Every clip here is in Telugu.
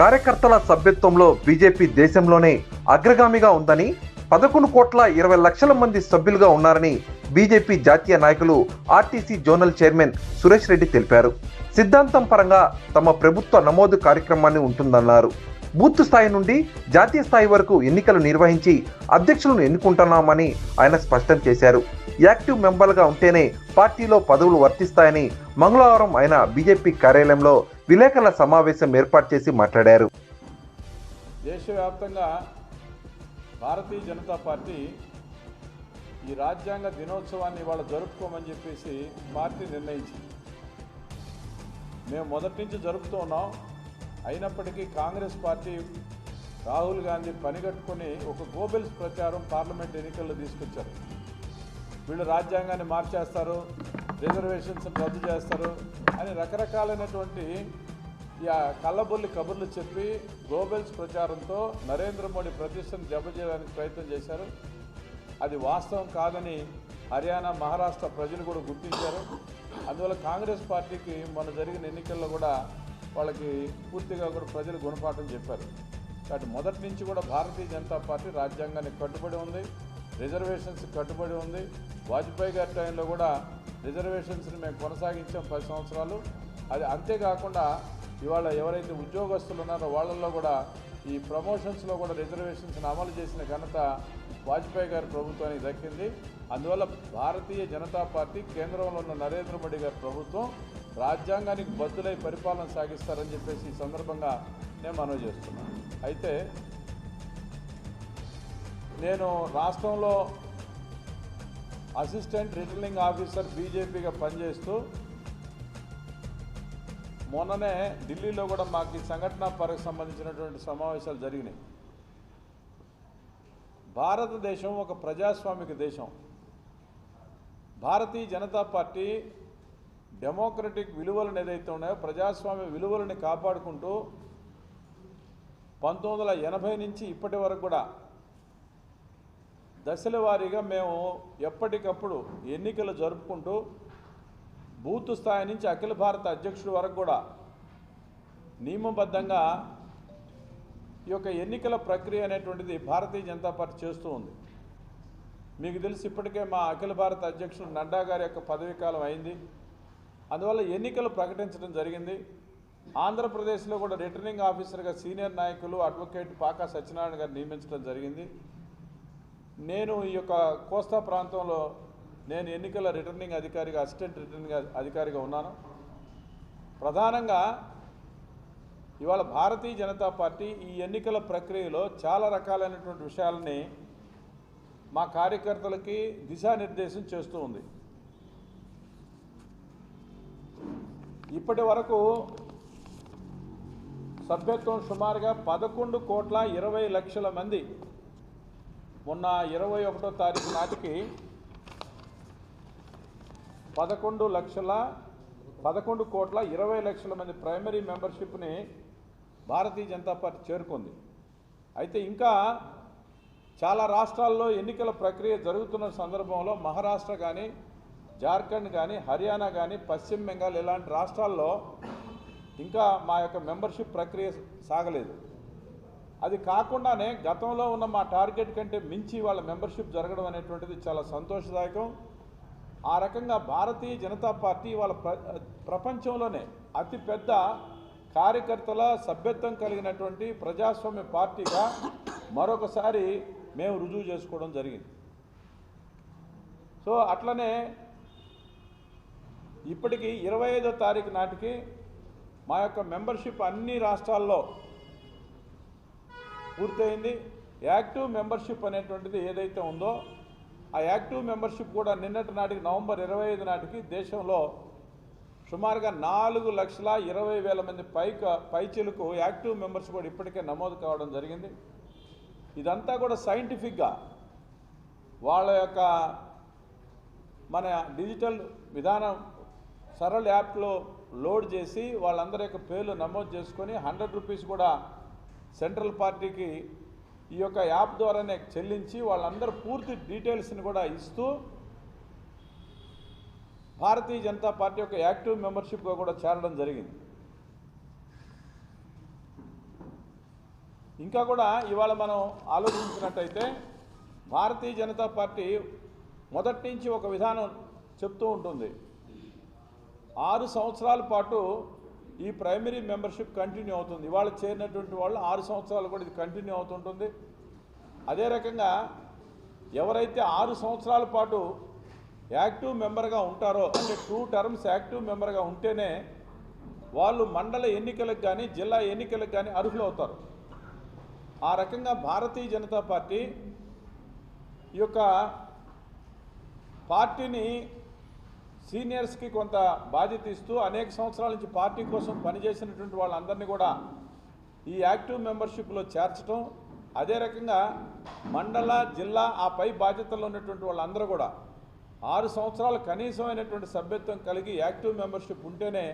కార్యకర్తల సభ్యత్వంలో బీజేపీ దేశంలోనే అగ్రగామిగా ఉందని పదకొండు కోట్ల ఇరవై లక్షల మంది సభ్యులుగా ఉన్నారని బీజేపీ జాతీయ నాయకులు RTC zonal chairman Suresh Reddy తెలిపారు. సిద్ధాంతం పరంగా తమ ప్రభుత్వ నమోదు కార్యక్రమాన్ని ఉంటుందన్నారు. బూత్ స్థాయి నుండి జాతీయ స్థాయి వరకు ఎన్నికలు నిర్వహించి అధ్యక్షులను ఎన్నుకుంటున్నామని ఆయన స్పష్టం చేశారు. యాక్టివ్ మెంబర్గా ఉంటేనే పార్టీలో పదవులు వర్తిస్తాయని మంగళవారం ఆయన బీజేపీ కార్యాలయంలో విలేకరుల సమావేశం ఏర్పాటు చేసి మాట్లాడారు. దేశవ్యాప్తంగా భారతీయ జనతా పార్టీ ఈ రాజ్యాంగ దినోత్సవాన్ని ఇవాళ జరుపుకోమని చెప్పేసి పార్టీ నిర్ణయించింది. మేము మొదటి నుంచి జరుపుతూ ఉన్నాం. అయినప్పటికీ కాంగ్రెస్ పార్టీ రాహుల్ గాంధీ పనిగట్టుకుని ఒక గోబెల్స్ ప్రచారం పార్లమెంట్ ఎన్నికల్లో తీసుకొచ్చారు. వీళ్ళు రాజ్యాంగాన్ని మార్చేస్తారు రిజర్వేషన్స్ రద్దు చేస్తారు అని రకరకాలైనటువంటి ఈ కళ్ళబొల్లి కబుర్లు చెప్పి గోబెల్స్ ప్రచారంతో నరేంద్ర మోడీ ప్రతిష్టను దెబ్బచేయడానికి ప్రయత్నం చేశారు. అది వాస్తవం కాదని హర్యానా మహారాష్ట్ర ప్రజలు కూడా గుర్తించారు. అందువల్ల కాంగ్రెస్ పార్టీకి మొన్న జరిగిన ఎన్నికల్లో కూడా వాళ్ళకి పూర్తిగా కూడా ప్రజలు గుణపాఠం చెప్పారు. కాబట్టి మొదటి నుంచి కూడా భారతీయ జనతా పార్టీ రాజ్యాంగానికి కట్టుబడి ఉంది. రిజర్వేషన్స్ కట్టుబడి ఉంది. వాజ్పేయి గారి టైంలో కూడా రిజర్వేషన్స్ని మేము కొనసాగించాం పది సంవత్సరాలు. అది అంతేకాకుండా ఇవాళ ఎవరైతే ఉద్యోగస్తులు ఉన్నారో వాళ్ళల్లో కూడా ఈ ప్రమోషన్స్లో కూడా రిజర్వేషన్స్ని అమలు చేసిన ఘనత వాజ్పేయి గారి ప్రభుత్వానికి దక్కింది. అందువల్ల భారతీయ జనతా పార్టీ కేంద్రంలో ఉన్న నరేంద్ర మోడీ గారి ప్రభుత్వం రాజ్యాంగానికి బద్దులై పరిపాలన సాగిస్తారని చెప్పేసి ఈ సందర్భంగా నేను మనవి చేస్తున్నాను. అయితే నేను రాష్ట్రంలో అసిస్టెంట్ రిటర్నింగ్ ఆఫీసర్ బీజేపీగా పనిచేస్తూ మొన్ననే ఢిల్లీలో కూడా మాకు ఈ సంఘటన పరకు సంబంధించినటువంటి సమావేశాలు జరిగినాయి. భారతదేశం ఒక ప్రజాస్వామిక దేశం. భారతీయ జనతా పార్టీ డెమోక్రటిక్ విలువలను ఏదైతే ఉన్నాయో ప్రజాస్వామ్య విలువలని కాపాడుకుంటూ పంతొమ్మిది ఎనభై నుంచి ఇప్పటి వరకు కూడా దశల వారీగా మేము ఎప్పటికప్పుడు ఎన్నికలు జరుపుకుంటూ బూత్ స్థాయి నుంచి అఖిల భారత అధ్యక్షుడి వరకు కూడా నియమబద్ధంగా ఈ యొక్క ఎన్నికల ప్రక్రియ అనేటువంటిది భారతీయ జనతా పార్టీ చేస్తూ ఉంది. మీకు తెలిసి ఇప్పటికే మా అఖిల భారత అధ్యక్షుడు నడ్డా గారి యొక్క పదవీ కాలం అయింది. అందువల్ల ఎన్నికలు ప్రకటించడం జరిగింది. ఆంధ్రప్రదేశ్లో కూడా రిటర్నింగ్ ఆఫీసర్గా సీనియర్ నాయకులు అడ్వకేట్ పాకా సత్యనారాయణ గారు నియమించడం జరిగింది. నేను ఈ యొక్క కోస్తా ప్రాంతంలో నేను ఎన్నికల రిటర్నింగ్ అధికారిగా అసిస్టెంట్ రిటర్నింగ్ అధికారిగా ఉన్నాను. ప్రధానంగా ఇవాళ భారతీయ జనతా పార్టీ ఈ ఎన్నికల ప్రక్రియలో చాలా రకాలైనటువంటి విషయాలని మా కార్యకర్తలకి దిశానిర్దేశం చేస్తూ ఉంది. ఇప్పటి వరకు సభ్యత్వం సుమారుగా పదకొండు కోట్ల ఇరవై లక్షల మంది మొన్న ఇరవై ఒకటో తారీఖు నాటికి పదకొండు లక్షల పదకొండు కోట్ల ఇరవై లక్షల మంది ప్రైమరీ మెంబర్షిప్ని భారతీయ జనతా పార్టీ చేరుకుంది. అయితే ఇంకా చాలా రాష్ట్రాల్లో ఎన్నికల ప్రక్రియ జరుగుతున్న సందర్భంలో మహారాష్ట్ర కానీ జార్ఖండ్ కానీ హర్యానా కానీ పశ్చిమ బెంగాల్ ఇలాంటి రాష్ట్రాల్లో ఇంకా మా యొక్క మెంబర్షిప్ ప్రక్రియ సాగలేదు. అది కాకుండానే గతంలో ఉన్న మా టార్గెట్ కంటే మించి వాళ్ళ మెంబర్షిప్ జరగడం అనేటువంటిది చాలా సంతోషదాయకం. ఆ రకంగా భారతీయ జనతా పార్టీ వాళ్ళ ప్ర ప్రపంచంలోనే అతిపెద్ద కార్యకర్తల సభ్యత్వం కలిగినటువంటి ప్రజాస్వామ్య పార్టీగా మరొకసారి మేము రుజువు చేసుకోవడం జరిగింది. సో అట్లనే ఇప్పటికి ఇరవై ఐదో తారీఖు నాటికి మా యొక్క మెంబర్షిప్ అన్ని రాష్ట్రాల్లో పూర్తయింది. యాక్టివ్ మెంబర్షిప్ అనేటువంటిది ఏదైతే ఉందో ఆ యాక్టివ్ మెంబర్షిప్ కూడా నిన్నటి నాటికి నవంబర్ ఇరవై ఐదు నాటికి దేశంలో సుమారుగా నాలుగు లక్షల ఇరవై వేల మంది పైక పైచిలకు యాక్టివ్ మెంబర్స్ కూడా ఇప్పటికే నమోదు కావడం జరిగింది. ఇదంతా కూడా సైంటిఫిక్గా వాళ్ళ యొక్క మన డిజిటల్ విధానం సరళ యాప్లో లోడ్ చేసి వాళ్ళందరి యొక్క పేర్లు నమోదు చేసుకొని హండ్రెడ్ రూపీస్ కూడా సెంట్రల్ పార్టీకి ఈ యొక్క యాప్ ద్వారానే చెల్లించి వాళ్ళందరూ పూర్తి డీటెయిల్స్ని కూడా ఇస్తూ భారతీయ జనతా పార్టీ యొక్క యాక్టివ్ మెంబర్షిప్గా కూడా చేరడం జరిగింది. ఇంకా కూడా ఇవాళ మనం ఆలోచించినట్టయితే భారతీయ జనతా పార్టీ మొదటి నుంచి ఒక విధానం చెప్తూ ఉంటుంది. ఆరు సంవత్సరాల పాటు ఈ ప్రైమరీ మెంబర్షిప్ కంటిన్యూ అవుతుంది. ఇవాళ చేరినటువంటి వాళ్ళు ఆరు సంవత్సరాలు కూడా ఇది కంటిన్యూ అవుతుంటుంది. అదే రకంగా ఎవరైతే ఆరు సంవత్సరాల పాటు యాక్టివ్ మెంబర్గా ఉంటారో అంటే టూ టర్మ్స్ యాక్టివ్ మెంబర్గా ఉంటేనే వాళ్ళు మండల ఎన్నికలకు కానీ జిల్లా ఎన్నికలకు కానీ అర్హులు అవుతారు. ఆ రకంగా భారతీయ జనతా పార్టీ ఈ యొక్క పార్టీని సీనియర్స్కి కొంత బాధ్యత ఇస్తూ అనేక సంవత్సరాల నుంచి పార్టీ కోసం పనిచేసినటువంటి వాళ్ళందరినీ కూడా ఈ యాక్టివ్ మెంబర్షిప్లో చేర్చడం అదే రకంగా మండల జిల్లా ఆ పై బాధ్యతల్లో ఉన్నటువంటి వాళ్ళందరూ కూడా ఆరు సంవత్సరాలు కనీసమైనటువంటి సభ్యత్వం కలిగి యాక్టివ్ మెంబర్షిప్ ఉంటేనే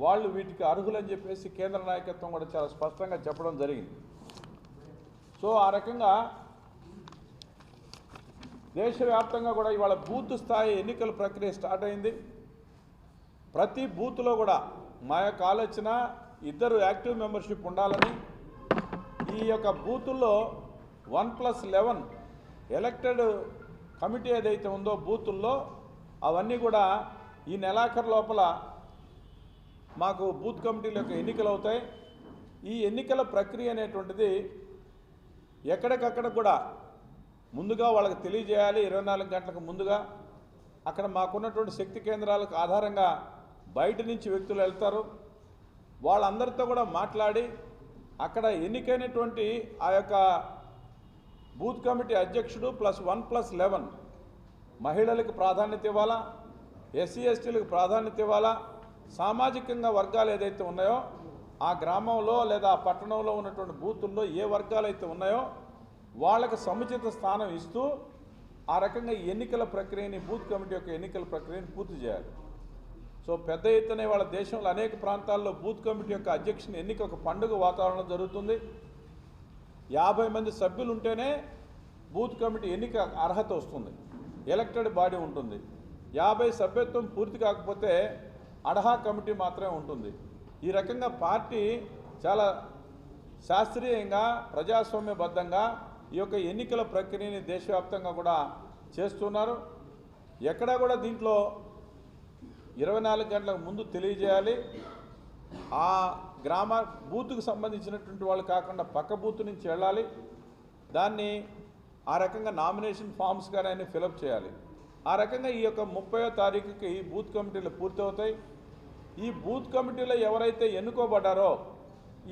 వాళ్ళు వీటికి అర్హులని చెప్పేసి కేంద్ర నాయకత్వం కూడా చాలా స్పష్టంగా చెప్పడం జరిగింది. సో ఆ రకంగా దేశవ్యాప్తంగా కూడా ఇవాళ బూత్ స్థాయి ఎన్నికల ప్రక్రియ స్టార్ట్ అయింది. ప్రతి బూత్లో కూడా మా యొక్క ఆలోచన ఇద్దరు యాక్టివ్ మెంబర్షిప్ ఉండాలని. ఈ యొక్క బూతుల్లో one plus eleven elected committee ఏదైతే ఉందో బూతుల్లో అవన్నీ కూడా ఈ నెలాఖరు లోపల మాకు బూత్ కమిటీల యొక్క ఎన్నికలు అవుతాయి. ఈ ఎన్నికల ప్రక్రియ అనేటువంటిది ఎక్కడికక్కడ కూడా ముందుగా వాళ్ళకి తెలియజేయాలి. ఇరవై నాలుగు గంటలకు ముందుగా అక్కడ మాకున్నటువంటి శక్తి కేంద్రాలకు ఆధారంగా బయట నుంచి వ్యక్తులు వెళ్తారు. వాళ్ళందరితో కూడా మాట్లాడి అక్కడ ఎన్నికైనటువంటి ఆ యొక్క బూత్ కమిటీ అధ్యక్షుడు ప్లస్ వన్ ప్లస్ లెవెన్ మహిళలకు ప్రాధాన్యత ఇవ్వాలా? ఎస్సీ ఎస్టీలకు ప్రాధాన్యత ఇవ్వాలా? సామాజికంగా వర్గాలు ఏదైతే ఉన్నాయో ఆ గ్రామంలో లేదా ఆ పట్టణంలో ఉన్నటువంటి బూతుల్లో ఏ వర్గాలు అయితే ఉన్నాయో వాళ్ళకి సముచిత స్థానం ఇస్తూ ఆ రకంగా ఎన్నికల ప్రక్రియని బూత్ కమిటీ యొక్క ఎన్నికల ప్రక్రియని పూర్తి చేయాలి. సో పెద్ద ఎత్తున వాళ్ళ దేశంలో అనేక ప్రాంతాల్లో బూత్ కమిటీ యొక్క అధ్యక్షుని ఎన్నిక ఒక పండుగ వాతావరణం జరుగుతుంది. యాభై మంది సభ్యులు ఉంటేనే బూత్ కమిటీ ఎన్నిక అర్హత వస్తుంది. ఎలక్టెడ్ బాడీ ఉంటుంది. యాభై సభ్యత్వం పూర్తి కాకపోతే అడహా కమిటీ మాత్రమే ఉంటుంది. ఈ రకంగా పార్టీ చాలా శాస్త్రీయంగా ప్రజాస్వామ్యబద్ధంగా ఈ యొక్క ఎన్నికల ప్రక్రియని దేశవ్యాప్తంగా కూడా చేస్తున్నారు. ఎక్కడా కూడా దీంట్లో ఇరవై నాలుగు గంటలకు ముందు తెలియజేయాలి. ఆ గ్రామ బూత్కు సంబంధించినటువంటి వాళ్ళు కాకుండా పక్క బూత్ నుంచి వెళ్ళాలి. దాన్ని ఆ రకంగా నామినేషన్ ఫామ్స్ కానీ అన్ని ఫిలప్ చేయాలి. ఆ రకంగా ఈ యొక్క ముప్పయో తారీఖుకి బూత్ కమిటీలు పూర్తవుతాయి. ఈ బూత్ కమిటీలో ఎవరైతే ఎన్నుకోబడ్డారో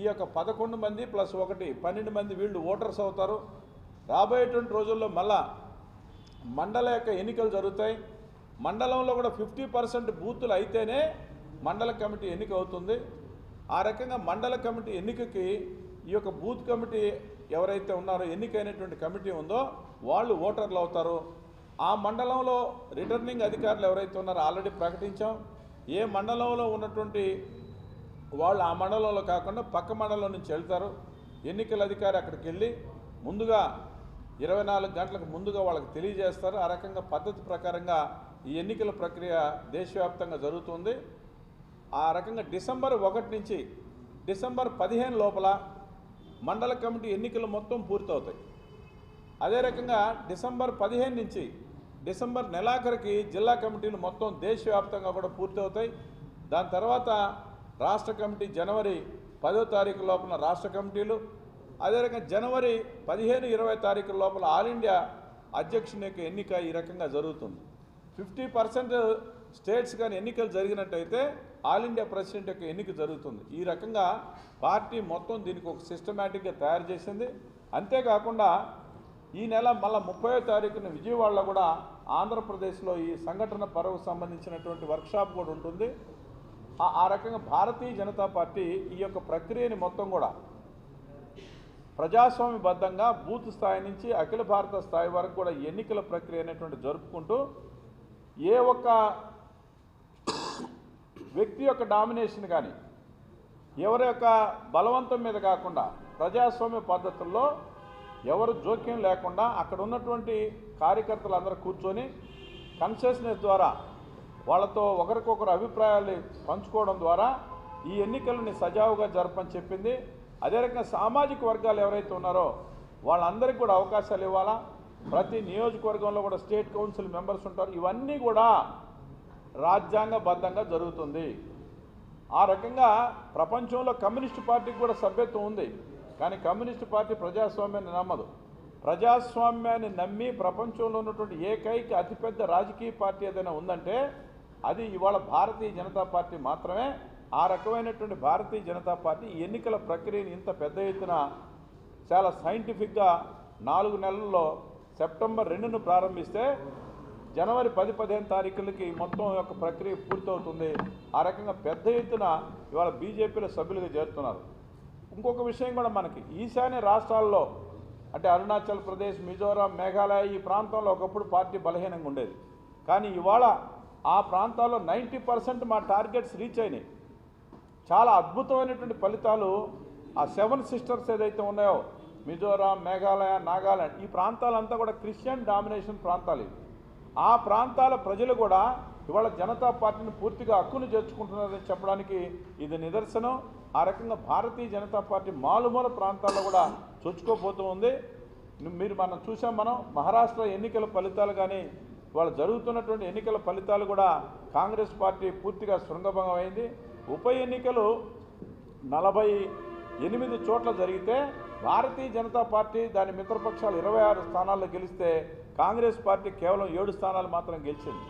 ఈ యొక్క పదకొండు మంది ప్లస్ ఒకటి పన్నెండు మంది వీళ్ళు ఓటర్స్ అవుతారు. రాబోయేటువంటి రోజుల్లో మళ్ళా మండల యొక్క ఎన్నికలు జరుగుతాయి. మండలంలో కూడా ఫిఫ్టీ పర్సెంట్ బూతులు అయితేనే మండల కమిటీ ఎన్నిక అవుతుంది. ఆ రకంగా మండల కమిటీ ఎన్నికకి ఈ యొక్క బూత్ కమిటీ ఎవరైతే ఉన్నారో ఎన్నికైనటువంటి కమిటీ ఉందో వాళ్ళు ఓటర్లు అవుతారు. ఆ మండలంలో రిటర్నింగ్ అధికారులు ఎవరైతే ఉన్నారో ఆల్రెడీ ప్రకటించాం. ఏ మండలంలో ఉన్నటువంటి వాళ్ళు ఆ మండలంలో కాకుండా పక్క మండలం నుంచి వెళ్తారు. ఎన్నికల అధికారి అక్కడికి వెళ్ళి ముందుగా ఇరవై నాలుగు గంటలకు ముందుగా వాళ్ళకి తెలియజేస్తారు. ఆ రకంగా పద్ధతి ప్రకారంగా ఈ ఎన్నికల ప్రక్రియ దేశవ్యాప్తంగా జరుగుతుంది. ఆ రకంగా డిసెంబర్ ఒకటి నుంచి డిసెంబర్ పదిహేను లోపల మండల కమిటీ ఎన్నికలు మొత్తం పూర్తవుతాయి. అదే రకంగా డిసెంబర్ పదిహేను నుంచి డిసెంబర్ నెలాఖరికి జిల్లా కమిటీలు మొత్తం దేశవ్యాప్తంగా కూడా పూర్తవుతాయి. దాని తర్వాత రాష్ట్ర కమిటీ జనవరి పదో తారీఖు లోపల రాష్ట్ర కమిటీలు అదే రకంగా జనవరి పదిహేను ఇరవై తారీఖు లోపల ఆల్ ఇండియా అధ్యక్షుని యొక్క ఎన్నిక ఈ రకంగా జరుగుతుంది. ఫిఫ్టీ పర్సెంట్ స్టేట్స్ కానీ ఎన్నికలు జరిగినట్టయితే ఆల్ ఇండియా ప్రెసిడెంట్ యొక్క ఎన్నిక జరుగుతుంది. ఈ రకంగా పార్టీ మొత్తం దీనికి ఒక సిస్టమేటిక్గా తయారు చేసింది. అంతేకాకుండా ఈ నెల మళ్ళా ముప్పై తారీఖున విజయవాడలో కూడా ఆంధ్రప్రదేశ్లో ఈ సంఘటన పర్వకు సంబంధించినటువంటి వర్క్షాప్ కూడా ఉంటుంది. ఆ రకంగా భారతీయ జనతా పార్టీ ఈ యొక్క ప్రక్రియని మొత్తం కూడా ప్రజాస్వామ్యబద్ధంగా బూత్ స్థాయి నుంచి అఖిల భారత స్థాయి వరకు కూడా ఎన్నికల ప్రక్రియ అనేటువంటి జరుపుకుంటూ ఏ ఒక్క వ్యక్తి యొక్క డామినేషన్ కానీ ఎవరి యొక్క బలవంతం మీద కాకుండా ప్రజాస్వామ్య పద్ధతుల్లో ఎవరు జోక్యం లేకుండా అక్కడ ఉన్నటువంటి కార్యకర్తలు అందరూ కూర్చొని కన్సెషనెస్ ద్వారా వాళ్ళతో ఒకరికొకరు అభిప్రాయాలు పంచుకోవడం ద్వారా ఈ ఎన్నికలని సజావుగా జరపని చెప్పింది. అదే రకంగా సామాజిక వర్గాలు ఎవరైతే ఉన్నారో వాళ్ళందరికీ కూడా అవకాశాలు ఇవ్వాలా? ప్రతి నియోజకవర్గంలో కూడా స్టేట్ కౌన్సిల్ మెంబర్స్ ఉంటారు. ఇవన్నీ కూడా రాజ్యాంగబద్ధంగా జరుగుతుంది. ఆ రకంగా ప్రపంచంలో కమ్యూనిస్ట్ పార్టీకి కూడా సభ్యత్వం ఉంది. కానీ కమ్యూనిస్ట్ పార్టీ ప్రజాస్వామ్యాన్ని నమ్మదు. ప్రజాస్వామ్యాన్ని నమ్మి ప్రపంచంలో ఉన్నటువంటి ఏకైక అతిపెద్ద రాజకీయ పార్టీ ఏదైనా ఉందంటే అది ఇవాళ భారతీయ జనతా పార్టీ మాత్రమే. ఆ రకమైనటువంటి భారతీయ జనతా పార్టీ ఎన్నికల ప్రక్రియను ఇంత పెద్ద ఎత్తున చాలా సైంటిఫిక్గా నాలుగు నెలల్లో సెప్టెంబర్ రెండును ప్రారంభిస్తే జనవరి పది పదిహేను తారీఖులకి మొత్తం యొక్క ప్రక్రియ పూర్తవుతుంది. ఆ రకంగా పెద్ద ఎత్తున ఇవాళ బీజేపీలో సభ్యులుగా చేరుతున్నారు. ఇంకొక విషయం కూడా మనకి ఈశాన్య రాష్ట్రాల్లో అంటే అరుణాచల్ ప్రదేశ్ మిజోరాం మేఘాలయ ఈ ప్రాంతంలో ఒకప్పుడు పార్టీ బలహీనంగా ఉండేది. కానీ ఇవాళ ఆ ప్రాంతాల్లో నైంటీ పర్సెంట్ మా టార్గెట్స్ రీచ్ అయినాయి. చాలా అద్భుతమైనటువంటి ఫలితాలు ఆ సెవెన్ సిస్టర్స్ ఏదైతే ఉన్నాయో మిజోరాం మేఘాలయ నాగాలాండ్ ఈ ప్రాంతాలంతా కూడా క్రిస్టియన్ డామినేషన్ ప్రాంతాలు ఇవి. ఆ ప్రాంతాల ప్రజలు కూడా ఇవాళ జనతా పార్టీని పూర్తిగా హక్కును చేర్చుకుంటున్నారని చెప్పడానికి ఇది నిదర్శనం. ఆ రకంగా భారతీయ జనతా పార్టీ మాలుమూల ప్రాంతాల్లో కూడా చొచ్చుకోపోతూ ఉంది. మీరు మనం చూసాం మనం మహారాష్ట్ర ఎన్నికల ఫలితాలు కానీ ఇవాళ జరుగుతున్నటువంటి ఎన్నికల ఫలితాలు కూడా కాంగ్రెస్ పార్టీ పూర్తిగా శృంగభంగమైంది. అయింది ఉప ఎన్నికలు నలభై ఎనిమిది చోట్ల జరిగితే భారతీయ జనతా పార్టీ దాని మిత్రపక్షాలు ఇరవై ఆరు స్థానాల్లో గెలిస్తే కాంగ్రెస్ పార్టీ కేవలం ఏడు స్థానాలు మాత్రం గెలిచింది.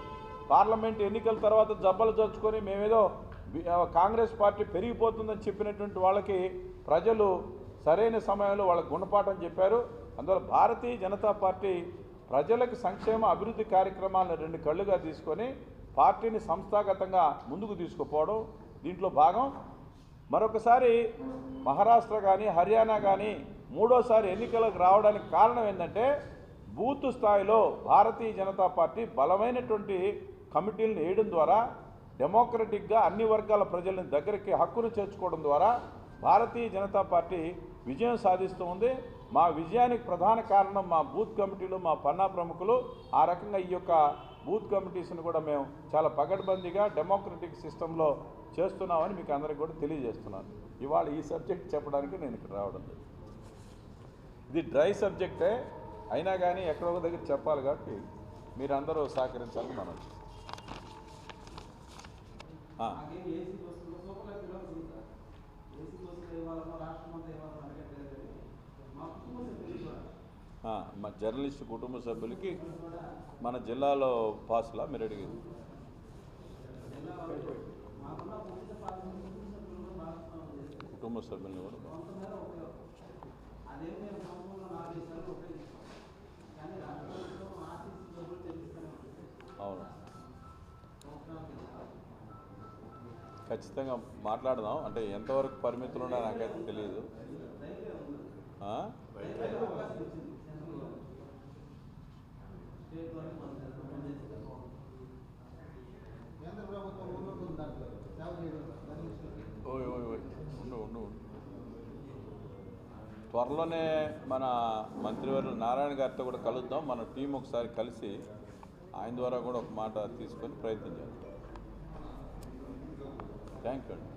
పార్లమెంట్ ఎన్నికల తర్వాత జబ్బలు జరుచుకొని మేమేదో కాంగ్రెస్ పార్టీ పెరిగిపోతుందని చెప్పినటువంటి వాళ్ళకి ప్రజలు సరైన సమయంలో వాళ్ళకి గుణపాఠం చెప్పారు. అందువల్ల భారతీయ జనతా పార్టీ ప్రజలకు సంక్షేమ అభివృద్ధి కార్యక్రమాలను రెండు కళ్ళుగా తీసుకొని పార్టీని సంస్థాగతంగా ముందుకు తీసుకుపోవడం దీంట్లో భాగం మరొకసారి మహారాష్ట్ర కానీ హర్యానా కానీ మూడోసారి ఎన్నికలకు రావడానికి కారణం ఏంటంటే బూత్ స్థాయిలో భారతీయ జనతా పార్టీ బలమైనటువంటి కమిటీలను వేయడం ద్వారా డెమోక్రటిక్గా అన్ని వర్గాల ప్రజలను దగ్గరికి హక్కును చేర్చుకోవడం ద్వారా భారతీయ జనతా పార్టీ విజయం సాధిస్తూ ఉంది. మా విజయానికి ప్రధాన కారణం మా బూత్ కమిటీలు మా పన్నా ప్రముఖులు. ఆ రకంగా ఈ యొక్క బూత్ కమిటీస్ని కూడా మేము చాలా పగడ్బందీగా డెమోక్రటిక్ సిస్టంలో చేస్తున్నామని మీకు అందరికీ కూడా తెలియజేస్తున్నాను. ఇవాళ ఈ సబ్జెక్ట్ చెప్పడానికి నేను ఇక్కడ రావడం లేదు. ఇది డ్రై సబ్జెక్టే అయినా కానీ ఎక్కడో ఒక దగ్గర చెప్పాలి కాబట్టి మీరందరూ సహకరించాలని మనం మా మా జర్నలిస్ట్ కుటుంబ సభ్యులకి మన జిల్లాలో పాసులా మీరు అడిగింది. కుటుంబ సభ్యులను కూడా. అవును. ఖచ్చితంగా మాట్లాడదాం. అంటే ఎంతవరకు పరిమితులు ఉన్నాయో నాకైతే తెలియదు. త్వరలోనే మన మంత్రివర్యులు నారాయణ గారితో కూడా కలుద్దాం. మన టీం ఒకసారి కలిసి ఆయన ద్వారా కూడా ఒక మాట తీసుకొని ప్రయత్నం చేద్దాం. థ్యాంక్ యూ అండి.